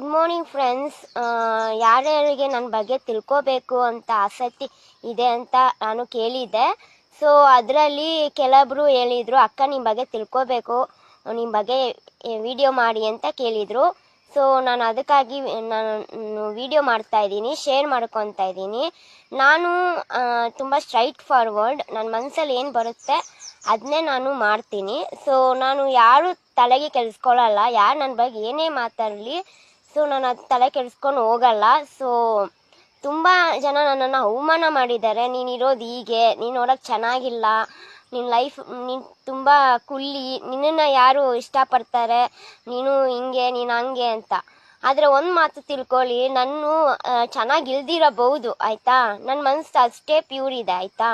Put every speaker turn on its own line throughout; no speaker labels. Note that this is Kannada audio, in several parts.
ಗುಡ್ ಮಾರ್ನಿಂಗ್ ಫ್ರೆಂಡ್ಸ್ ಯಾರ್ಯಾರಿಗೆ ನನ್ನ ಬಗ್ಗೆ ತಿಳ್ಕೋಬೇಕು ಅಂತ ಆಸಕ್ತಿ ಇದೆ ಅಂತ ನಾನು ಕೇಳಿದ್ದೆ. ಸೊ ಅದರಲ್ಲಿ ಕೆಲವೊಬ್ರು ಹೇಳಿದರು, ಅಕ್ಕ ನಿಮ್ಮ ಬಗ್ಗೆ ತಿಳ್ಕೋಬೇಕು. ನಿಮ್ಮ ಬಗ್ಗೆ ವಿಡಿಯೋ ಮಾಡಿ ಅಂತ ಕೇಳಿದರು. ಸೊ ನಾನು ಅದಕ್ಕಾಗಿ, ನಾನು ವಿಡಿಯೋ ಮಾಡ್ತಾ ಇದ್ದೀನಿ ಶೇರ್ ಮಾಡ್ಕೊತಾ ಇದ್ದೀನಿ. ನಾನು ತುಂಬ ಸ್ಟ್ರೈಟ್ ಫಾರ್ವರ್ಡ್ ನನ್ನ ಮನಸ್ಸಲ್ಲಿ ಏನು ಬರುತ್ತೆ ಅದನ್ನೇ ನಾನು ಮಾಡ್ತೀನಿ. ಸೊ ನಾನು ಯಾರು ತಲೆಗೆ ಕೆಲಸ್ಕೊಳ್ಳಲ್ಲ ಯಾರು ನನ್ನ ಬಗ್ಗೆ ಏನೇ ಮಾತಾಡಲಿ ಸೊ ನಾನು ಅದು ತಲೆ ಕೆಡಿಸ್ಕೊಂಡು ಹೋಗಲ್ಲ. ಸೊ ತುಂಬ ಜನ ನನ್ನನ್ನು ಅವಮಾನ ಮಾಡಿದ್ದಾರೆ. ನೀನು ಇರೋದು ಹೀಗೆ. ನೀನು ನೋಡೋಕೆ ಚೆನ್ನಾಗಿಲ್ಲ. ನಿನ್ನ ಲೈಫ್ ನೀನು ತುಂಬ ಕುಲ್ಲಿ ನಿನ್ನನ್ನು ಯಾರು ಇಷ್ಟಪಡ್ತಾರೆ? ನೀನು ಹಿಂಗೆ, ನೀನು ಹಂಗೆ ಅಂತ. ಆದರೆ ಒಂದು ಮಾತು ತಿಳ್ಕೊಳ್ಳಿ. ನಾನು ಚೆನ್ನಾಗಿ ಇಲ್ದಿರಬಹುದು ಆಯಿತಾ? ನನ್ನ ಮನಸ್ಸು ಅಷ್ಟೇ ಪ್ಯೂರ್ ಇದೆ, ಆಯಿತಾ?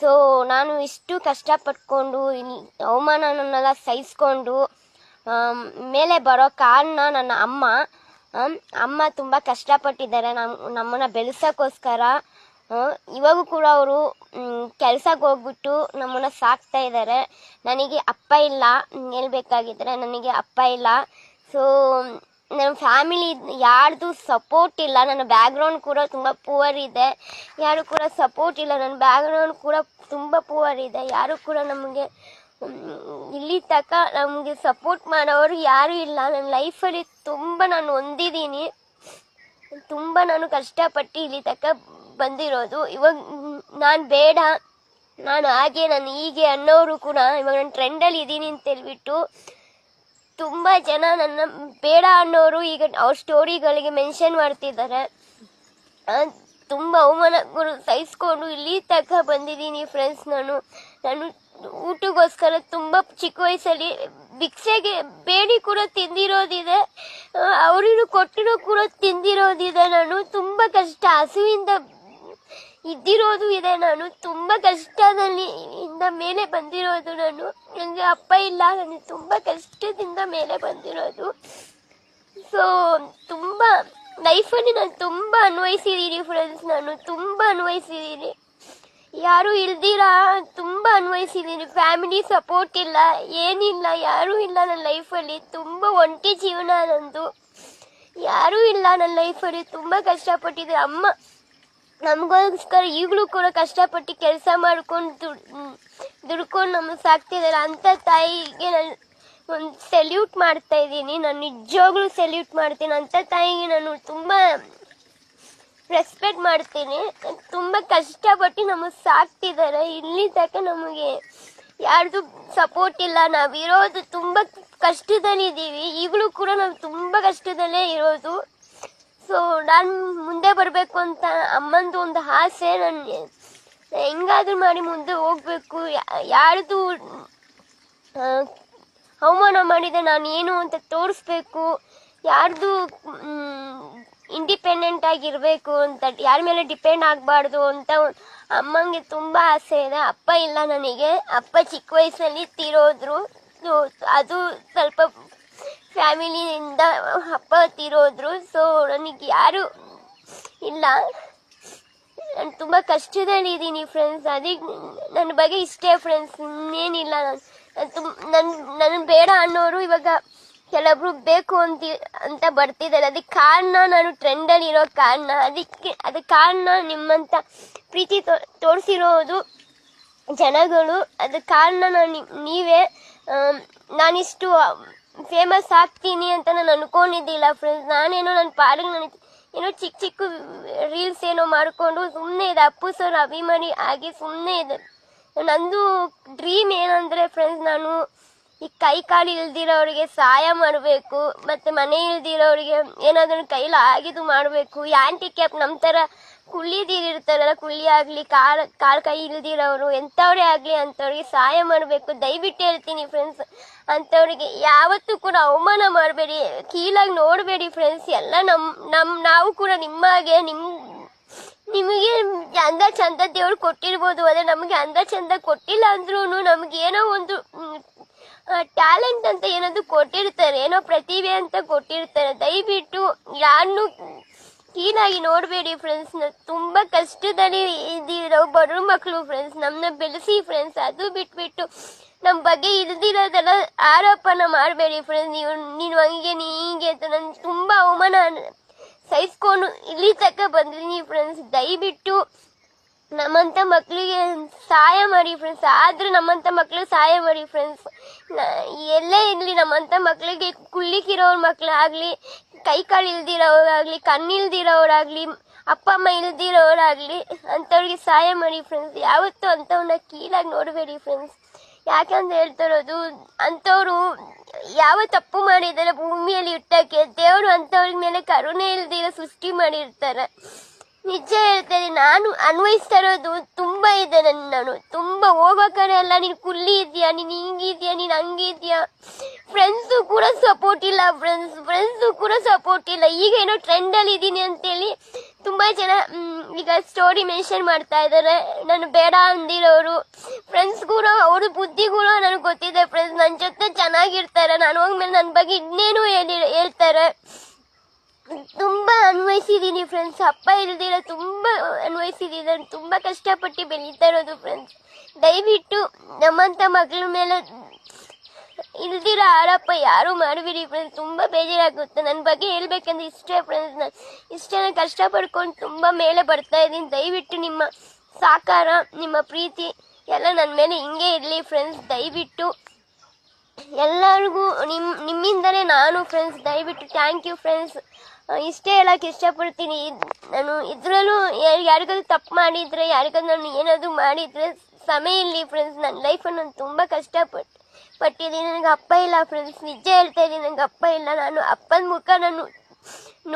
ಸೊ ನಾನು ಇಷ್ಟು ಕಷ್ಟಪಟ್ಕೊಂಡು ಇಲ್ಲಿ ಅವಮಾನನೆಲ್ಲ ಸಹಿಸ್ಕೊಂಡು ಮೇಲೆ ಬರೋ ಕಾರಣ ನನ್ನ ಅಮ್ಮ. ಅಮ್ಮ ತುಂಬ ಕಷ್ಟಪಟ್ಟಿದ್ದಾರೆ. ನಮ್ಮ ನಮ್ಮನ್ನು ಬೆಳೆಸೋಕ್ಕೋಸ್ಕರ ಇವಾಗೂ ಕೂಡ ಅವರು ಕೆಲ್ಸಕ್ಕೆ ಹೋಗ್ಬಿಟ್ಟು ನಮ್ಮನ್ನು ಸಾಕ್ತಾ ಇದ್ದಾರೆ. ನನಗೆ ಅಪ್ಪ ಇಲ್ಲ. ಹೇಳ್ಬೇಕಾಗಿದ್ರೆ ನನಗೆ ಅಪ್ಪ ಇಲ್ಲ. ಸೊ ನನ್ನ ಫ್ಯಾಮಿಲಿ ಯಾರ್ದು ಸಪೋರ್ಟ್ ಇಲ್ಲ. ನನ್ನ ಬ್ಯಾಕ್ಗ್ರೌಂಡ್ ಕೂಡ ತುಂಬ ಪುವರ್ ಇದೆ. ಯಾರು ಕೂಡ ಸಪೋರ್ಟ್ ಇಲ್ಲ. ನನ್ನ ಬ್ಯಾಕ್ಗ್ರೌಂಡ್ ಕೂಡ ತುಂಬ ಪುವರ್ ಇದೆ. ಯಾರು ಕೂಡ ನಮಗೆ ಇಲ್ಲಿ ತಕ ನಮಗೆ ಸಪೋರ್ಟ್ ಮಾಡೋರು ಯಾರೂ ಇಲ್ಲ. ನನ್ನ ಲೈಫಲ್ಲಿ ತುಂಬ ನಾನು ಹೊಂದಿದ್ದೀನಿ ತುಂಬ ನಾನು ಕಷ್ಟಪಟ್ಟು ಇಲ್ಲಿ ತಕ ಬಂದಿರೋದು. ಇವಾಗ ನಾನು ಬೇಡ, ನಾನು ಹಾಗೆ, ನಾನು ಹೀಗೆ ಅನ್ನೋರು ಕೂಡ ಇವಾಗ ನಾನು ಟ್ರೆಂಡಲ್ಲಿ ಇದ್ದೀನಿ ಅಂತ ಹೇಳ್ಬಿಟ್ಟು ತುಂಬ ಜನ ನನ್ನ ಬೇಡ ಅನ್ನೋರು ಈಗ ಅವ್ರ ಸ್ಟೋರಿಗಳಿಗೆ ಮೆನ್ಷನ್ ಮಾಡ್ತಿದ್ದಾರೆ. ತುಂಬ ಅವಮಾನಗಳು ಸಹಿಸ್ಕೊಂಡು ಇಲ್ಲಿ ತಕ ಬಂದಿದ್ದೀನಿ ಫ್ರೆಂಡ್ಸ್ ನಾನು. ನಾನು ಊಟಕ್ಕೋಸ್ಕರ ತುಂಬ ಚಿಕ್ಕ ವಯಸ್ಸಲ್ಲಿ ಭಿಕ್ಷೆಗೆ ಬೇಡಿ ಕೂಡ ತಿಂದಿರೋದಿದೆ. ಅವರಿಗೂ ಕೊಟ್ಟಿರೋ ಕೂಡ ತಿಂದಿರೋದಿದೆ. ನಾನು ತುಂಬ ಕಷ್ಟ, ಹಸುವಿಂದ ಇದ್ದಿರೋದು ಇದೆ. ನಾನು ತುಂಬ ಕಷ್ಟದಲ್ಲಿ ಇಂದ ಮೇಲೆ ಬಂದಿರೋದು. ನಾನು ನನಗೆ ಅಪ್ಪ ಇಲ್ಲ. ನನಗೆ ತುಂಬ ಕಷ್ಟದಿಂದ ಮೇಲೆ ಬಂದಿರೋದು. ಸೊ ತುಂಬ ಲೈಫಲ್ಲಿ ನಾನು ತುಂಬ ಅನ್ವಯಿಸಿದ್ದೀನಿ ಫ್ರೆಂಡ್ಸ್ ನಾನು ತುಂಬ ಅನ್ವಯಿಸಿದ್ದೀನಿ ಯಾರು ಇಲ್ದಿರಾ? ತುಂಬ ಅನ್ವಯಿಸಿದ್ದೀನಿ ಫ್ಯಾಮಿಲಿ ಸಪೋರ್ಟ್ ಇಲ್ಲ, ಏನಿಲ್ಲ, ಯಾರೂ ಇಲ್ಲ ನನ್ನ ಲೈಫಲ್ಲಿ. ತುಂಬ ಒಂಟಿ ಜೀವನ ನಂದು. ಯಾರೂ ಇಲ್ಲ ನನ್ನ ಲೈಫಲ್ಲಿ. ತುಂಬ ಕಷ್ಟಪಟ್ಟಿದ್ದೆ. ಅಮ್ಮ, ನಮಗೋಸ್ಕರ ಈಗಲೂ ಕೂಡ ಕಷ್ಟಪಟ್ಟು ಕೆಲಸ ಮಾಡ್ಕೊಂಡು ದುಡ್ ದುಡ್ಕೊಂಡು ನಮಗೆ ಸಾಕ್ತಿದ್ದಾರೆ ಅಂಥ ತಾಯಿಗೆ ನಾನು ಒಂದು ಸೆಲ್ಯೂಟ್ ಮಾಡ್ತಾ ಇದ್ದೀನಿ. ನಾನು ನಿಜವಾಗ್ಲೂ ಸೆಲ್ಯೂಟ್ ಮಾಡ್ತೀನಿ. ಅಂಥ ತಾಯಿಗೆ ನಾನು ತುಂಬ ರೆಸ್ಪೆಕ್ಟ್ ಮಾಡ್ತೀನಿ. ತುಂಬ ಕಷ್ಟಪಟ್ಟು ನಮಗೆ ಸಾಕ್ತಿದ್ದಾರೆ. ಇಲ್ಲಿ ತನಕ ನಮಗೆ ಯಾರ್ದು ಸಪೋರ್ಟ್ ಇಲ್ಲ. ನಾವಿರೋದು ತುಂಬ ಕಷ್ಟದಲ್ಲಿದ್ದೀವಿ. ಈಗಲೂ ಕೂಡ ನಾವು ತುಂಬ ಕಷ್ಟದಲ್ಲೇ ಇರೋದು. ಸೊ ನಾನು ಮುಂದೆ ಬರಬೇಕು ಅಂತ ಅಮ್ಮಂದು ಒಂದು ಆಸೆ. ನನಗೆ ಹೆಂಗಾದ್ರೂ ಮಾಡಿ ಮುಂದೆ ಹೋಗ್ಬೇಕು. ಯಾರ್ದು ಅವಮಾನ ಮಾಡಿದೆ ನಾನು ಏನು ಅಂತ ತೋರಿಸ್ಬೇಕು. ಯಾರ್ದು ಇಂಡಿಪೆಂಡೆಂಟ್ ಆಗಿರಬೇಕು ಅಂತ, ಯಾರ ಮೇಲೆ ಡಿಪೆಂಡ್ ಆಗಬಾರ್ದು ಅಂತ ಅಮ್ಮಂಗೆ ತುಂಬ ಆಸೆ ಇದೆ. ಅಪ್ಪ ಇಲ್ಲ ನನಗೆ. ಅಪ್ಪ ಚಿಕ್ಕ ವಯಸ್ಸಲ್ಲಿ ತೀರೋದ್ರು ಅದು ಸ್ವಲ್ಪ ಫ್ಯಾಮಿಲಿಯಿಂದ ಅಪ್ಪ ತೀರೋದ್ರು, ಸೊ ನನಗೆ ಯಾರು ಇಲ್ಲ. ನಾನು ತುಂಬ ಕಷ್ಟದಲ್ಲಿದ್ದೀನಿ ಫ್ರೆಂಡ್ಸ್ ಅದಕ್ಕೆ ನನ್ನ ಬಗ್ಗೆ ಇಷ್ಟೇ ಫ್ರೆಂಡ್ಸ್ ಇನ್ನೇನಿಲ್ಲ. ನಾನು ನಾನು ತುಂಬ ನನ್ನ ನನ್ನ ಬೇಡ ಅನ್ನೋರು ಇವಾಗ ಕೆಲವೊಬ್ರು ಬೇಕು ಅಂತ ಅಂತ ಬರ್ತಿದ್ದಾರೆ. ಅದಕ್ಕೆ ಕಾರಣ ನಾನು ಟ್ರೆಂಡಲ್ಲಿ ಇರೋ ಕಾರಣ. ಅದಕ್ಕೆ ಅದಕ್ಕೆ ಕಾರಣ ನಿಮ್ಮಂತ ಪ್ರೀತಿ ತೋರಿಸಿರೋದು ಜನಗಳು. ಅದಕ್ಕೆ ಕಾರಣ ನಾನು ನೀವೇ ನಾನಿಷ್ಟು ಫೇಮಸ್ ಆಗ್ತೀನಿ ಅಂತ ನಾನು ಅನ್ಕೊಂಡಿದ್ದಿಲ್ಲ ಫ್ರೆಂಡ್ಸ್ ನಾನೇನೋ ನನ್ನ ಪಾಡಿಗೆ ನಾನು ಏನೋ ಚಿಕ್ಕ ಚಿಕ್ಕ ರೀಲ್ಸ್ ಏನೋ ಮಾಡಿಕೊಂಡು ಸುಮ್ಮನೆ ಇದೆ. ಅಪ್ಪು ಸರ್ ಅಭಿಮಾನಿ ಆಗಿ ಸುಮ್ಮನೆ ಇದೆ. ನಂದು ಡ್ರೀಮ್ ಏನಂದರೆ ಫ್ರೆಂಡ್ಸ್ ನಾನು ಈ ಕೈ ಕಾಲು ಇಲ್ದಿರೋರಿಗೆ ಸಹಾಯ ಮಾಡಬೇಕು, ಮತ್ತೆ ಮನೆ ಇಲ್ದಿರೋರಿಗೆ ಏನಾದ್ರೂ ಕೈಲಿ ಆಗಿದ್ದು ಮಾಡಬೇಕು. ಹ್ಯಾಂಡಿಕ್ಯಾಪ್ ನಮ್ಮ ಥರ ಕುಳ್ಳಿದಿರ್ತಾರಲ್ಲ ಕುಳ್ಳಿ ಆಗಲಿ, ಕಾಲ್, ಕಾಲು ಕೈ ಇಲ್ದಿರೋರು, ಎಂಥವ್ರೇ ಆಗಲಿ ಅಂಥವ್ರಿಗೆ ಸಹಾಯ ಮಾಡಬೇಕು. ದಯವಿಟ್ಟು ಹೇಳ್ತೀನಿ ಫ್ರೆಂಡ್ಸ್ ಅಂಥವ್ರಿಗೆ ಯಾವತ್ತೂ ಕೂಡ ಅವಮಾನ ಮಾಡಬೇಡಿ, ಕೀಳಾಗಿ ನೋಡಬೇಡಿ ಫ್ರೆಂಡ್ಸ್ ಎಲ್ಲ ನಮ್ಮ ನಮ್ಮ ನಾವು ಕೂಡ ನಿಮ್ಮ ಹಾಗೆ ನಿಮ್ಮ ನಿಮಗೆ ಅಂದ ಚಂದ ದೇವ್ರು ಕೊಟ್ಟಿರ್ಬೋದು, ಆದರೆ ನಮಗೆ ಅಂದ ಚಂದ ಕೊಟ್ಟಿಲ್ಲ ಅಂದ್ರೂ ನಮ್ಗೆ ಏನೋ ಒಂದು ಟ್ಯಾಲೆಂಟ್ ಅಂತ ಏನಾದ್ರು ಕೊಟ್ಟಿರ್ತಾರೆ, ಏನೋ ಪ್ರತಿಭೆ ಅಂತ ಕೊಟ್ಟಿರ್ತಾರೆ, ದಯವಿಟ್ಟು ಯಾರನ್ನು ಕ್ಲೀನಾಗಿ ನೋಡಬೇಡಿ ಫ್ರೆಂಡ್ಸ್ ತುಂಬ ಕಷ್ಟದಲ್ಲಿ ಇದ್ದಿರೋ ಬಡ ಮಕ್ಕಳು ಫ್ರೆಂಡ್ಸ್ ನಮ್ಮನ್ನ ಬೆಳೆಸಿ ಫ್ರೆಂಡ್ಸ್ ಅದು ಬಿಟ್ಬಿಟ್ಟು ನಮ್ಮ ಬಗ್ಗೆ ಇಲ್ದಿರೋದೆಲ್ಲ ಆರೋಪನ ಮಾಡಬೇಡಿ ಫ್ರೆಂಡ್ಸ್ ನೀವು, ನೀನು ಹಂಗೆ, ನೀ ಹೀಗೆ ಅಂತ ನಾನು ತುಂಬ ಅವಮಾನ ಸಹಿಸ್ಕೊಂಡು ಇಲ್ಲಿ ತಕ್ಕ ಬಂದಿದ್ದೀನಿ ಫ್ರೆಂಡ್ಸ್ ದಯವಿಟ್ಟು ನಮ್ಮಂತ ಮಕ್ಕಳಿಗೆ ಸಹಾಯ ಮಾಡಿ ಫ್ರೆಂಡ್ಸ್ ಆದ್ರೆ ನಮ್ಮಂತ ಮಕ್ಳಿಗೆ ಸಹಾಯ ಮಾಡಿ ಫ್ರೆಂಡ್ಸ್ ಎಲ್ಲೇ ಇರಲಿ, ನಮ್ಮಂತ ಮಕ್ಕಳಿಗೆ ಕುಳ್ಳಿಕ್ಕಿರೋರ್ ಮಕ್ಳಾಗ್ಲಿ, ಕೈ ಕಾಲು ಇಲ್ದಿರೋರಾಗ್ಲಿ, ಕಣ್ಣಿಲ್ದಿರೋರಾಗ್ಲಿ, ಅಪ್ಪ ಅಮ್ಮ ಇಲ್ದಿರೋರಾಗ್ಲಿ, ಅಂಥವ್ರಿಗೆ ಸಹಾಯ ಮಾಡಿ ಫ್ರೆಂಡ್ಸ್ ಯಾವತ್ತೂ ಅಂಥವ್ನ ಕೀಳಾಗಿ ನೋಡಬೇಡಿ ಫ್ರೆಂಡ್ಸ್ ಯಾಕಂತ ಹೇಳ್ತಿರೋದು, ಅಂಥವ್ರು ಯಾವ ತಪ್ಪು ಮಾಡಿದ್ದಾರೆ, ಭೂಮಿಯಲ್ಲಿ ಇಟ್ಟಕ್ಕೆ, ದೇವರು ಅಂಥವ್ರ ಮೇಲೆ ಕರುಣೆ ಇಲ್ದಿರೋ ಸೃಷ್ಟಿ ಮಾಡಿರ್ತಾರೆ. ನಿಜ ಹೇಳ್ತೇನೆ, ನಾನು ಅನ್ವಯಿಸ್ತಾ ಇರೋದು ತುಂಬಾ ಇದೆ ನನ್ನ ನಾನು ತುಂಬಾ ಹೋಗ್ಬೇಕಾದ್ರೆ ಎಲ್ಲ ನೀನು ಕುಲ್ಲಿ ಇದೆಯಾ ನೀನು ಹಿಂಗಿದ್ಯಾ ನೀನು ಹಂಗಿದ್ಯಾ ಫ್ರೆಂಡ್ಸು ಕೂಡ ಸಪೋರ್ಟ್ ಇಲ್ಲ ಫ್ರೆಂಡ್ಸ್ ಫ್ರೆಂಡ್ಸು ಕೂಡ ಸಪೋರ್ಟ್ ಇಲ್ಲ. ಈಗ ಏನೋ ಟ್ರೆಂಡಲ್ಲಿ ಇದ್ದೀನಿ ಅಂತೇಳಿ ತುಂಬಾ ಜನ ಈಗ ಸ್ಟೋರಿ ಮೆನ್ಷನ್ ಮಾಡ್ತಾ ಇದ್ದಾರೆ. ನಾನು ಬೇಡ ಅಂದಿರೋರು. ಫ್ರೆಂಡ್ಸ್ ಕೂಡ, ಅವ್ರ ಬುದ್ಧಿ ಕೂಡ ನನಗೆ ಗೊತ್ತಿದೆ. ಫ್ರೆಂಡ್ಸ್ ನನ್ನ ಜೊತೆ ಚೆನ್ನಾಗಿರ್ತಾರೆ. ನಾನು ಹೋಗ್ಮೇಲೆ ನನ್ನ ಬಗ್ಗೆ ಇನ್ನೇನು ಹೇಳಿ ಹೇಳ್ತಾರೆ. ತುಂಬಾ ಅನ್ವಯಿಸಿದ್ದೀನಿ ಫ್ರೆಂಡ್ಸ್ ಅಪ್ಪ ಇಲ್ದಿರ ತುಂಬ ಅನ್ವಯಿಸಿದ್ದೀನಿ ನಾನು ತುಂಬ ಕಷ್ಟಪಟ್ಟು ಬೆಳೀತಾ ಇರೋದು ಫ್ರೆಂಡ್ಸ್ ದಯವಿಟ್ಟು ನಮ್ಮಂಥ ಮಗಳ ಮೇಲೆ ಇಲ್ದಿರ ಆರೋಪ ಯಾರು ಮಾಡಬೇಡಿ ಫ್ರೆಂಡ್ಸ್ ತುಂಬ ಬೇಜಾರಾಗುತ್ತೆ. ನನ್ನ ಬಗ್ಗೆ ಹೇಳ್ಬೇಕಂದ್ರೆ ಇಷ್ಟೇ ಫ್ರೆಂಡ್ಸ್ ನಾನು ಇಷ್ಟೇ ನಾನು ಕಷ್ಟಪಡ್ಕೊಂಡು ತುಂಬ ಮೇಲೆ ಬರ್ತಾ ಇದ್ದೀನಿ. ದಯವಿಟ್ಟು ನಿಮ್ಮ ಸಾಕಾರ, ನಿಮ್ಮ ಪ್ರೀತಿ ಎಲ್ಲ ನನ್ನ ಮೇಲೆ ಹಿಂಗೆ ಇರಲಿ ಫ್ರೆಂಡ್ಸ್ ದಯವಿಟ್ಟು ಎಲ್ಲರಿಗೂ ನಿಮ್ಮ ನಿಮ್ಮಿಂದಲೇ ನಾನು ಫ್ರೆಂಡ್ಸ್ ದಯವಿಟ್ಟು ಥ್ಯಾಂಕ್ ಯು ಫ್ರೆಂಡ್ಸ್ ಇಷ್ಟೇ ಹೇಳಕ್ಕೆ ಇಷ್ಟಪಡ್ತೀನಿ. ನಾನು ಇದರಲ್ಲೂ ಯಾರಿಗಾದ್ರು ತಪ್ಪು ಮಾಡಿದ್ರೆ, ಯಾರಿಗಾದ್ರು ನಾನು ಏನಾದರೂ ಮಾಡಿದ್ರೆ ಸಮಯ ಇಲ್ಲಿ ಫ್ರೆಂಡ್ಸ್ ನನ್ನ ಲೈಫನ್ನು ನಾನು ತುಂಬ ಕಷ್ಟಪಟ್ಟು ಪಟ್ಟಿದ್ದೀನಿ. ನನಗೆ ಅಪ್ಪ ಇಲ್ಲ ಫ್ರೆಂಡ್ಸ್ ನಿಜ ಹೇಳ್ತಾ ಇದ್ದೀನಿ. ನನಗೆ ಅಪ್ಪ ಇಲ್ಲ. ನಾನು ಅಪ್ಪನ ಮುಖ ನಾನು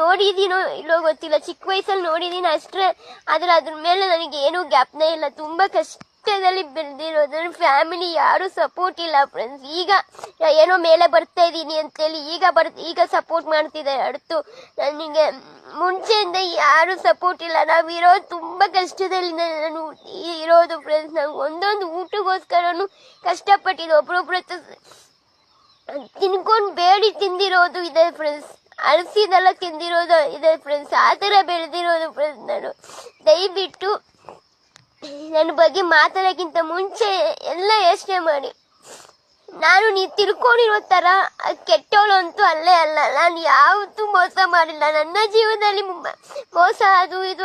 ನೋಡಿದ್ದೀನೋ ಇಲ್ಲೋ ಗೊತ್ತಿಲ್ಲ. ಚಿಕ್ಕ ವಯಸ್ಸಲ್ಲಿ ನೋಡಿದ್ದೀನಿ ಅಷ್ಟೇ ಆದರೆ ಅದ್ರ ಮೇಲೆ ನನಗೆ ಏನೂ ಗ್ಯಾಪ್ನೇ ಇಲ್ಲ. ತುಂಬ ಕಷ್ಟದಲ್ಲಿ ಬೆಳೆದಿರೋದು ನನ್ನ ಫ್ಯಾಮಿಲಿ ಯಾರು ಸಪೋರ್ಟ್ ಇಲ್ಲ ಫ್ರೆಂಡ್ಸ್ ಈಗ ಏನೋ ಮೇಲೆ ಬರ್ತಾ ಇದ್ದೀನಿ ಅಂತೇಳಿ ಈಗ ಬರ್ ಈಗ ಸಪೋರ್ಟ್ ಮಾಡ್ತಿದ್ದಾರೆ ಅಡ್ತು ನನಗೆ ಮುಂಚೆಯಿಂದ ಯಾರು ಸಪೋರ್ಟ್ ಇಲ್ಲ. ನಾವು ಇರೋದು ತುಂಬ ಕಷ್ಟದಲ್ಲಿ ನಾನು ಇರೋದು ಫ್ರೆಂಡ್ಸ್ ನಾವು ಒಂದೊಂದು ಊಟಕ್ಕೋಸ್ಕರನು ಕಷ್ಟಪಟ್ಟಿದ್ದು. ಒಬ್ರೊಬ್ರ ತಿನ್ಕೊಂಡು ಬೇಡಿ ತಿಂದಿರೋದು ಇದೆ ಫ್ರೆಂಡ್ಸ್ ಅಳಸಿದೆಲ್ಲ ತಿಂದಿರೋದು ಇದೆ ಫ್ರೆಂಡ್ಸ್ ಆ ಥರ ಬೆಳೆದಿರೋದು ಫ್ರೆಂಡ್ಸ್ ನಾನು. ದಯವಿಟ್ಟು ನನ್ನ ಬಗ್ಗೆ ಮಾತಾಡೋಕ್ಕಿಂತ ಮುಂಚೆ ಎಲ್ಲ ಯೋಚನೆ ಮಾಡಿ. ನಾನು ನೀ ತಿಳ್ಕೊಂಡಿರೋ ಥರ ಕೆಟ್ಟವಳು ಅಂತೂ ಅಲ್ಲೇ ಅಲ್ಲ. ನಾನು ಯಾವತ್ತೂ ಮೋಸ ಮಾಡಿಲ್ಲ. ನನ್ನ ಜೀವನದಲ್ಲಿ ಮೋಸ ಅದು ಇದು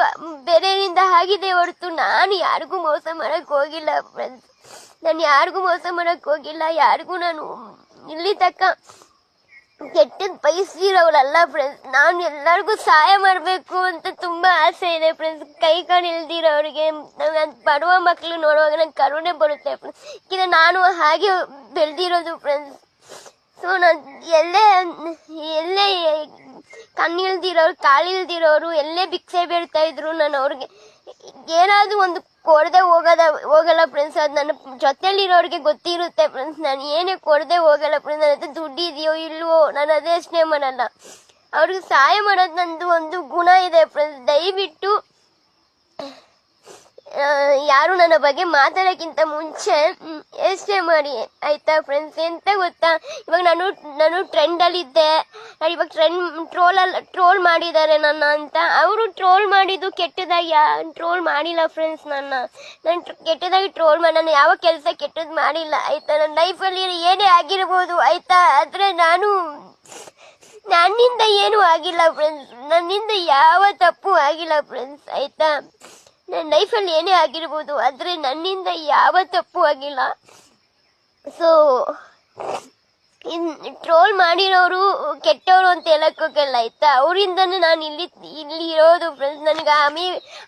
ಬೇರೆಯವರಿಂದ ಆಗಿದೆ ಹೊರತು ನಾನು ಯಾರಿಗೂ ಮೋಸ ಮಾಡಕ್ ಹೋಗಿಲ್ಲ ನಾನು ಯಾರಿಗೂ ಮೋಸ ಮಾಡಕ್ ಹೋಗಿಲ್ಲ. ಯಾರಿಗೂ ನಾನು ಇಲ್ಲಿ ತಕ್ಕ ಕೆಟ್ಟದ್ ಬಯಸಿರೋಳಲ್ಲ ಫ್ರೆಂಡ್ಸ್ ನಾನು ಎಲ್ಲರಿಗೂ ಸಹಾಯ ಮಾಡಬೇಕು ಅಂತ ತುಂಬ ಆಸೆ ಇದೆ ಫ್ರೆಂಡ್ಸ್ ಕೈ ಕಾಲು ಇಲ್ದಿರೋರಿಗೆ ಬಡವ ಮಕ್ಕಳು ನೋಡುವಾಗ ನಂಗೆ ಕರುಣೆ ಬರುತ್ತೆ ಫ್ರೆಂಡ್ಸ್ ಈಗ ನಾನು ಹಾಗೆ ಬೆಳೆದಿರೋದು ಫ್ರೆಂಡ್ಸ್ ಸೊ ನಾನು ಎಲ್ಲೇ ಎಲ್ಲೇ ಕಣ್ಣಿಲ್ದಿರೋರು, ಕಾಲಿಲ್ದಿರೋರು, ಎಲ್ಲೇ ಭಿಕ್ಷೆ ಬೀಳ್ತಾ ಇದ್ರು, ನಾನು ಅವ್ರಿಗೆ ಏನಾದರೂ ಒಂದು ಕೊಡದೆ ಹೋಗದ, ಹೋಗಲ್ಲ ಫ್ರೆಂಡ್ಸ್ ಅದು ನನ್ನ ಜೊತೆಲಿರೋರಿಗೆ ಗೊತ್ತಿರುತ್ತೆ ಫ್ರೆಂಡ್ಸ್ ನಾನು ಏನೇ ಕೊಡದೆ ಹೋಗಲ್ಲ ಫ್ರೆಂಡ್ಸ್ ನನ್ನ ಹತ್ರ ದುಡ್ಡು ಇದೆಯೋ ಇಲ್ವೋ, ನಾನು ಅದೇ ಯೋಚನೆ ಮಾಡಲ್ಲ ಅವ್ರಿಗೆ ಸಹಾಯ ಮಾಡೋದು ನಂದು ಒಂದು ಗುಣ ಇದೆ ಫ್ರೆಂಡ್ಸ್ ದಯವಿಟ್ಟು ಯಾರು ನನ್ನ ಬಗ್ಗೆ ಮಾತಾಡೋಕ್ಕಿಂತ ಮುಂಚೆ ಎಷ್ಟೇ ಮಾಡಿ, ಆಯ್ತಾ ಫ್ರೆಂಡ್ಸ್ ಎಂತ ಗೊತ್ತಾ? ಇವಾಗ ನಾನು ನಾನು ಟ್ರೆಂಡಲ್ಲಿದ್ದೆ ನಾನು ಇವಾಗ ಟ್ರೆಂಡ್ ಟ್ರೋಲಲ್ಲಿ ಟ್ರೋಲ್ ಮಾಡಿದ್ದಾರೆ ನನ್ನ ಅಂತ. ಅವರು ಟ್ರೋಲ್ ಮಾಡಿದ್ದು ಕೆಟ್ಟದಾಗಿ, ಯಾ ಟ್ರೋಲ್ ಮಾಡಿಲ್ಲ ಫ್ರೆಂಡ್ಸ್ ನನ್ನ. ನಾನು ಕೆಟ್ಟದಾಗಿ ಟ್ರೋಲ್ ಮಾಡಿ ನಾನು ಯಾವ ಕೆಲಸ ಕೆಟ್ಟದ್ದು ಮಾಡಿಲ್ಲ, ಆಯ್ತಾ? ನನ್ನ ಲೈಫಲ್ಲಿ ಏನೇ ಆಗಿರ್ಬೋದು, ಆಯ್ತಾ? ಆದರೆ ನಾನು, ನನ್ನಿಂದ ಏನೂ ಆಗಿಲ್ಲ ಫ್ರೆಂಡ್ಸ್ ನನ್ನಿಂದ ಯಾವ ತಪ್ಪು ಆಗಿಲ್ಲ ಫ್ರೆಂಡ್ಸ್ ಆಯ್ತಾ? ನನ್ನ ಲೈಫಲ್ಲಿ ಏನೇ ಆಗಿರ್ಬೋದು ಆದರೆ ನನ್ನಿಂದ ಯಾವ ತಪ್ಪು ಆಗಿಲ್ಲ. ಸೊ ಟ್ರೋಲ್ ಮಾಡಿರೋರು ಕೆಟ್ಟವರು ಅಂತ ಹೇಳಕ್ ಹೋಗಲ್ಲ ಆಯ್ತಾ? ಅವರಿಂದನೂ ನಾನು ಇಲ್ಲಿ ಇಲ್ಲಿ ಇರೋದು ಫ್ರೆಂಡ್ಸ್ ನನಗೆ ಆ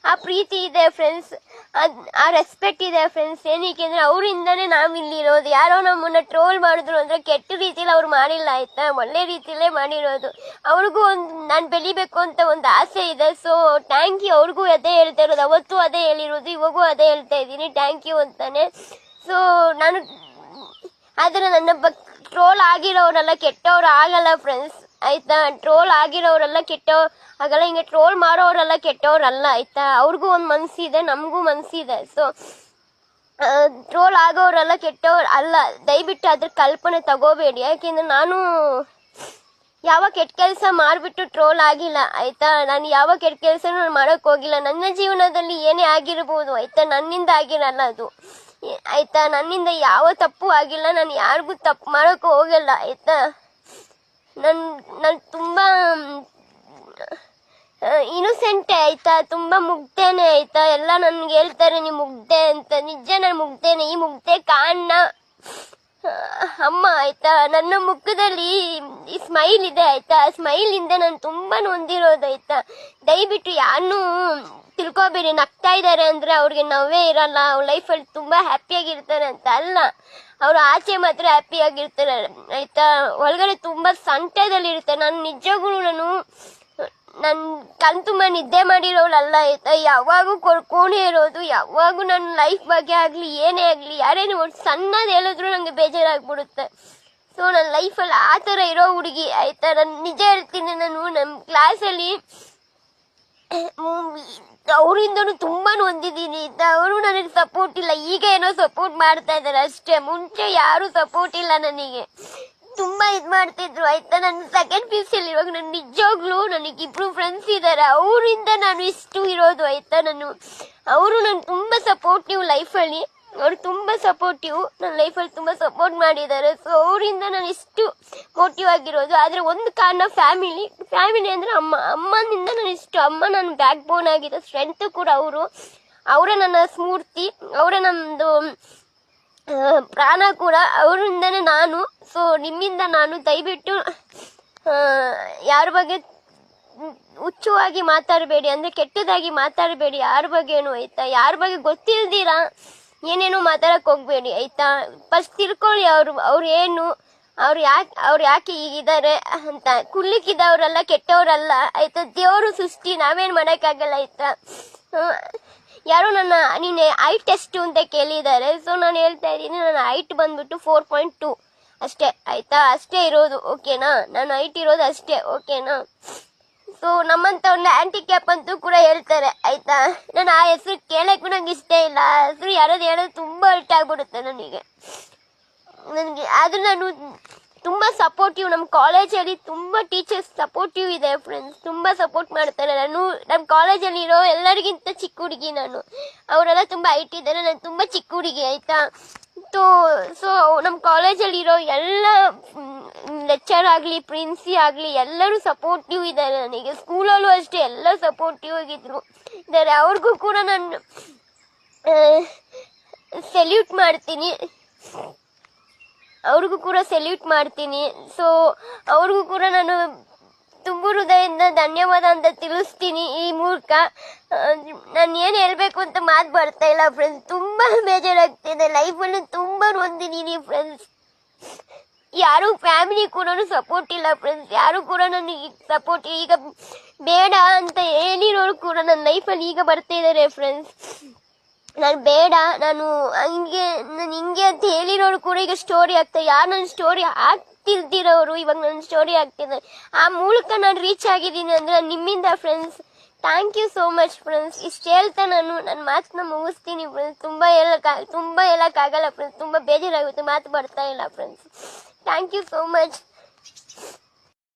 ಆ ಪ್ರೀತಿ ಇದೆ ಫ್ರೆಂಡ್ಸ್ ಆ ರೆಸ್ಪೆಕ್ಟ್ ಇದೆ ಫ್ರೆಂಡ್ಸ್ ಏನಕ್ಕೆ ಅಂದರೆ ಅವರಿಂದನೇ ನಾವು ಇಲ್ಲಿ ಇರೋದು. ಯಾರೋ ನಮ್ಮನ್ನ ಟ್ರೋಲ್ ಮಾಡಿದ್ರು ಅಂದರೆ ಕೆಟ್ಟ ರೀತಿಲಿ ಅವ್ರು ಮಾಡಿಲ್ಲ, ಆಯ್ತಾ? ಒಳ್ಳೆ ರೀತಿಯಲ್ಲೇ ಮಾಡಿರೋದು. ಅವ್ರಿಗೂ ಒಂದು, ನಾನು ಬೆಳಿಬೇಕು ಅಂತ ಒಂದು ಆಸೆ ಇದೆ. ಸೊ ಥ್ಯಾಂಕ್ ಯು ಅವ್ರಿಗೂ ಅದೇ ಹೇಳ್ತಾ ಇರೋದು. ಅವತ್ತು ಅದೇ ಹೇಳಿರೋದು. ಇವಾಗೂ ಅದೇ ಹೇಳ್ತಾ ಇದ್ದೀನಿ. ಥ್ಯಾಂಕ್ ಯು ಅಂತಾನೆ. ಸೊ ನಾನು, ಆದರೆ ನನ್ನ ಬಗ್ಗೆ ಟ್ರೋಲ್ ಆಗಿರೋರೆಲ್ಲ ಕೆಟ್ಟವ್ರು ಆಗಲ್ಲ ಫ್ರೆಂಡ್ಸ್ ಆಯ್ತಾ? ಟ್ರೋಲ್ ಆಗಿರೋರೆಲ್ಲ ಕೆಟ್ಟವ್ರು ಆಗಲ್ಲ. ಹಿಂಗೆ ಟ್ರೋಲ್ ಮಾಡೋರೆಲ್ಲ ಕೆಟ್ಟವ್ರಲ್ಲ, ಆಯ್ತಾ? ಅವ್ರಿಗೂ ಒಂದು ಮನಸ್ಸಿದೆ ನಮಗೂ ಮನಸ್ಸಿದೆ ಸೊ ಟ್ರೋಲ್ ಆಗೋರೆಲ್ಲ ಕೆಟ್ಟವ್ರು ಅಲ್ಲ. ದಯವಿಟ್ಟು ಅದ್ರ ಕಲ್ಪನೆ ತಗೋಬೇಡಿ. ಯಾಕೆಂದ್ರೆ ನಾನು ಯಾವ ಕೆಟ್ಟ ಕೆಲಸ ಮಾಡಿಬಿಟ್ಟು ಟ್ರೋಲ್ ಆಗಿಲ್ಲ, ಆಯ್ತಾ? ನಾನು ಯಾವ ಕೆಟ್ಟ ಕೆಲಸನೂ ಮಾಡಕ್ ಹೋಗಿಲ್ಲ. ನನ್ನ ಜೀವನದಲ್ಲಿ ಏನೇ ಆಗಿರ್ಬೋದು, ಆಯ್ತಾ? ನನ್ನಿಂದ ಆಗಿರಲ್ಲ ಅದು. ಆಯ್ತಾ, ನನ್ನಿಂದ ಯಾವ ತಪ್ಪು ಆಗಿಲ್ಲ. ನಾನು ಯಾರಿಗೂ ತಪ್ಪು ಮಾಡೋಕೆ ಹೋಗಲ್ಲ, ಆಯ್ತಾ? ನನ್, ನಾನು ತುಂಬಾ ಆಯ್ತಾ? ತುಂಬಾ ಮುಗ್ದೇನೆ ಆಯ್ತಾ? ಎಲ್ಲ ನನ್ಗೆ ಹೇಳ್ತಾರೆ, ನೀ ಮುಗ್ಧೆ ಅಂತ. ನಿಜ ನಾನು ಮುಗ್ದೇನೆ ಈ ಮುಗ್ಧೆ ಕಾರಣ ಅಮ್ಮ, ಆಯ್ತಾ? ನನ್ನ ಮುಖದಲ್ಲಿ ಈ ಸ್ಮೈಲ್ ಇದೆ, ಆಯ್ತಾ? ಸ್ಮೈಲ್ ಇಂದ ನಾನು ತುಂಬಾ ನೊಂದಿರೋದು, ಆಯ್ತಾ? ದಯವಿಟ್ಟು ಯಾರನ್ನೂ ತಿಳ್ಕೊಬೇಡಿ, ನಗ್ತಾ ಇದ್ದಾರೆ ಅಂದ್ರೆ ಅವ್ರಿಗೆ ನೋವೇ ಇರಲ್ಲ. ಅವ್ರ ಲೈಫಲ್ಲಿ ತುಂಬಾ ಹ್ಯಾಪಿಯಾಗಿರ್ತಾರೆ ಅಂತ ಅಲ್ಲ. ಅವ್ರು ಆಚೆ ಮಾತ್ರ ಹ್ಯಾಪಿಯಾಗಿರ್ತಾರೆ ಆಯ್ತಾ? ಒಳಗಡೆ ತುಂಬಾ ಸಂಕಟದಲ್ಲಿರುತ್ತೆ ನಾನು ನಿಜಗಳು ನಾನು ನನ್ನ ಕಣ್ ತುಂಬ ನಿದ್ದೆ ಮಾಡಿರೋಳಲ್ಲ, ಆಯ್ತಾ? ಯಾವಾಗೂ ಕೊಡ್ಕೊಂಡೇ ಇರೋದು, ಯಾವಾಗೂ ನನ್ನ ಲೈಫ್ ಬಗ್ಗೆ ಆಗಲಿ, ಏನೇ ಆಗಲಿ ಯಾರೇನು ಒಂದು ಸಣ್ಣದು ಹೇಳಿದ್ರು ನನಗೆ ಬೇಜಾರಾಗ್ಬಿಡುತ್ತೆ. ಸೊ ನನ್ನ ಲೈಫಲ್ಲಿ ಆ ಥರ ಇರೋ ಹುಡುಗಿ, ಆಯ್ತಾ? ನಾನು ನಿಜ ಹೇಳ್ತೀನಿ, ನಾನು ನಮ್ಮ ಕ್ಲಾಸಲ್ಲಿ ಅವರಿಂದನೂ ತುಂಬಾ ಹೊಂದಿದ್ದೀನಿ. ಅವರು ನನಗೆ ಸಪೋರ್ಟ್ ಇಲ್ಲ. ಈಗ ಏನೋ ಸಪೋರ್ಟ್ ಮಾಡ್ತಾ ಇದ್ದಾರೆ ಅಷ್ಟೇ. ಮುಂಚೆ ಯಾರು ಸಪೋರ್ಟ್ ಇಲ್ಲ ನನಗೆ. ತುಂಬಾ ಇದು ಮಾಡ್ತಿದ್ರು, ಆಯ್ತಾ? ನನ್ನ ಸೆಕೆಂಡ್ ಪಿ ಯು ಸಿ ಇವಾಗ ನನ್ನ ನಿಜವಾಗ್ಲೂ ನನಗೆ ಇಬ್ರು ಫ್ರೆಂಡ್ಸ್ ಇದ್ದಾರೆ ಅವರಿಂದ ನಾನು ಇಷ್ಟು ಇರೋದು, ಆಯ್ತಾ? ನಾನು, ಅವರು ನನ್ ತುಂಬಾ ಸಪೋರ್ಟಿವ್ ಲೈಫಲ್ಲಿ ಅವ್ರು ತುಂಬ ಸಪೋರ್ಟಿವ್ ನನ್ನ ಲೈಫಲ್ಲಿ ತುಂಬ ಸಪೋರ್ಟ್ ಮಾಡಿದ್ದಾರೆ. ಸೊ ಅವರಿಂದ ನಾನು ಇಷ್ಟು ಮೋಟಿವ್ ಆಗಿರೋದು. ಆದರೆ ಒಂದು ಕಾರಣ ಫ್ಯಾಮಿಲಿ ಫ್ಯಾಮಿಲಿ ಅಂದರೆ ಅಮ್ಮ, ಅಮ್ಮನಿಂದ ನಾನು ಇಷ್ಟು ಅಮ್ಮ ನನ್ನ ಬ್ಯಾಕ್ ಬೋನ್ ಆಗಿದೆ ಸ್ಟ್ರೆಂತ್ ಕೂಡ ಅವರು. ಅವರೇ ನನ್ನ ಸ್ಮೂರ್ತಿ, ಅವರೇ ನಮ್ಮದು ಪ್ರಾಣ ಕೂಡ ಅವರಿಂದನೇ ನಾನು. ಸೊ ನಿಮ್ಮಿಂದ ನಾನು ದಯವಿಟ್ಟು ಯಾರ ಬಗ್ಗೆ ಹುಚ್ಚುವಾಗಿ ಮಾತಾಡಬೇಡಿ, ಅಂದರೆ ಕೆಟ್ಟದಾಗಿ ಮಾತಾಡಬೇಡಿ, ಯಾರ ಬಗ್ಗೆನೂ ಆಯ್ತಾ ಯಾರ ಬಗ್ಗೆ ಗೊತ್ತಿಲ್ದಿರಾ? ಏನೇನು ಮಾತಾಡಕ್ ಹೋಗ್ಬೇಡಿ, ಆಯ್ತಾ? ಫಸ್ಟ್ ತಿಳ್ಕೊಳ್ಳಿ ಅವ್ರು ಅವ್ರು ಏನು, ಅವ್ರು ಯಾಕೆ ಅವ್ರು ಯಾಕೆ ಈಗಿದ್ದಾರೆ ಅಂತ. ಕುಳ್ಳಿಕ್ಕಿದ್ದವ್ರಲ್ಲ ಕೆಟ್ಟವರಲ್ಲ, ಆಯ್ತಾ? ದೇವರು ಸೃಷ್ಟಿ, ನಾವೇನ್ ಮಾಡಕ್ಕಾಗಲ್ಲ, ಆಯ್ತಾ? ಯಾರೋ ನನ್ನ ನೀನು ಐಟ್ ಟೆಸ್ಟ್ ಅಂತ ಕೇಳಿದ್ದಾರೆ. ಸೊ ನಾನು ಹೇಳ್ತಾ ಇದ್ದೀನಿ, ನನ್ನ ಹೈಟ್ ಬಂದ್ಬಿಟ್ಟು ಫೋರ್ ಪಾಯಿಂಟ್ ಟು ಅಷ್ಟೇ, ಆಯ್ತಾ? ಅಷ್ಟೇ ಇರೋದು ಓಕೆನಾ ನಾನು ಹೈಟ್ ಇರೋದು ಅಷ್ಟೇ ಓಕೆನಾ ಸೊ ನಮ್ಮಂತ ಒಂದು ಕ್ಯಾಪ್ ಅಂತೂ ಕೂಡ ಹೇಳ್ತಾರೆ, ಆಯ್ತಾ? ನಾನು ಆ ಹೆಸರು ಕೇಳಕ್ಕೂ ನಂಗೆ ಇಷ್ಟ ಇಲ್ಲ. ಆ ಹೆಸರು ಯಾರಾದ್ರು ಹೇಳೋದು ತುಂಬಾ ಇಷ್ಟ ಆಗ್ಬಿಡುತ್ತೆ ನನಗೆ. ನನಗೆ ಆದರೆ ನಾನು ತುಂಬಾ ಸಪೋರ್ಟಿವ್ ನಮ್ಮ ಕಾಲೇಜಲ್ಲಿ ತುಂಬಾ ಟೀಚರ್ಸ್ ಸಪೋರ್ಟಿವ್ ಇದೆ ಫ್ರೆಂಡ್ಸ್ ತುಂಬಾ ಸಪೋರ್ಟ್ ಮಾಡ್ತಾರೆ. ನಾನು, ನಮ್ಮ ಕಾಲೇಜಲ್ಲಿ ಇರೋ ಎಲ್ಲರಿಗಿಂತ ಚಿಕ್ಕ ಹುಡುಗಿ ನಾನು. ಅವರೆಲ್ಲ ತುಂಬಾ ಹೈಟ್ ಇದ್ದಾರೆ. ನಾನು ತುಂಬಾ ಚಿಕ್ಕ ಹುಡುಗಿ, ಆಯ್ತಾ? ಸೊ ಸೊ ನಮ್ಮ ಕಾಲೇಜಲ್ಲಿ ಇರೋ ಎಲ್ಲ ಲೆಕ್ಚರ್ ಆಗಲಿ ಪ್ರಿನ್ಸಿ ಆಗಲಿ, ಎಲ್ಲರೂ ಸಪೋರ್ಟಿವ್ ಇದ್ದಾರೆ ನನಗೆ. ಸ್ಕೂಲಲ್ಲೂ ಅಷ್ಟೇ, ಎಲ್ಲ ಸಪೋರ್ಟಿವ್ ಆಗಿದ್ರು. ಇದ್ದಾರೆ. ಅವ್ರಿಗೂ ಕೂಡ ನಾನು ಸೆಲ್ಯೂಟ್ ಮಾಡ್ತೀನಿ. ಅವ್ರಿಗೂ ಕೂಡ ಸೆಲ್ಯೂಟ್ ಮಾಡ್ತೀನಿ. ಸೊ ಅವ್ರಿಗೂ ಕೂಡ ನಾನು ತುಂಬ ಹೃದಯದಿಂದ ಧನ್ಯವಾದ ಅಂತ ತಿಳಿಸ್ತೀನಿ ಈ ಮೂಲಕ ನಾನು ಏನು ಹೇಳಬೇಕು ಅಂತ ಮಾತು ಬರ್ತಾ ಇಲ್ಲ ಫ್ರೆಂಡ್ಸ್ ತುಂಬ ಬೇಜಾರಾಗ್ತಿದೆ ಲೈಫಲ್ಲಿ ತುಂಬ ನೊಂದಿದ್ದೀನಿ ಫ್ರೆಂಡ್ಸ್ ಯಾರು ಫ್ಯಾಮಿಲಿ ಕೂಡ ಸಪೋರ್ಟ್ ಇಲ್ಲ ಫ್ರೆಂಡ್ಸ್ ಯಾರು ಕೂಡ ನನಗೆ ಸಪೋರ್ಟ್ ಈಗ ಬೇಡ ಅಂತ ಹೇಳಿರೋರು ಕೂಡ ನನ್ನ ಲೈಫಲ್ಲಿ ಈಗ ಬರ್ತಾ ಇದ್ದಾರೆ ಫ್ರೆಂಡ್ಸ್ ನಾನು ಬೇಡ. ನಾನು ಹಂಗೆ, ನಾನು ಹಿಂಗೆ ಅಂತ ಹೇಳಿರೋರು ಕೂಡ ಈಗ ಸ್ಟೋರಿ ಆಗ್ತಾ, ಯಾರು ನನ್ನ ಸ್ಟೋರಿ ಆಗ್ತಿಲ್ದಿರೋರು ಇವಾಗ ನನ್ನ ಸ್ಟೋರಿ ಆಗ್ತಿದೆ ಆ ಮೂಲಕ ನಾನು ರೀಚ್ ಆಗಿದ್ದೀನಿ ಅಂದ್ರೆ ನಿಮ್ಮಿಂದ friends thank you so much friends ಇಷ್ಟು ಹೇಳ್ತಾ ನಾನು ನನ್ನ ಮಾತನ್ನ ಮುಗಿಸ್ತೀನಿ ಫ್ರೆಂಡ್ಸ್ ತುಂಬ ಹೇಳಕ್ ತುಂಬ ಹೇಳಕ್ಕಾಗಲ್ಲ ಫ್ರೆಂಡ್ಸ್ ತುಂಬ ಬೇಜಾರಾಗುತ್ತೆ. ಮಾತು ಬರ್ತಾ ಇಲ್ಲ friends thank you so much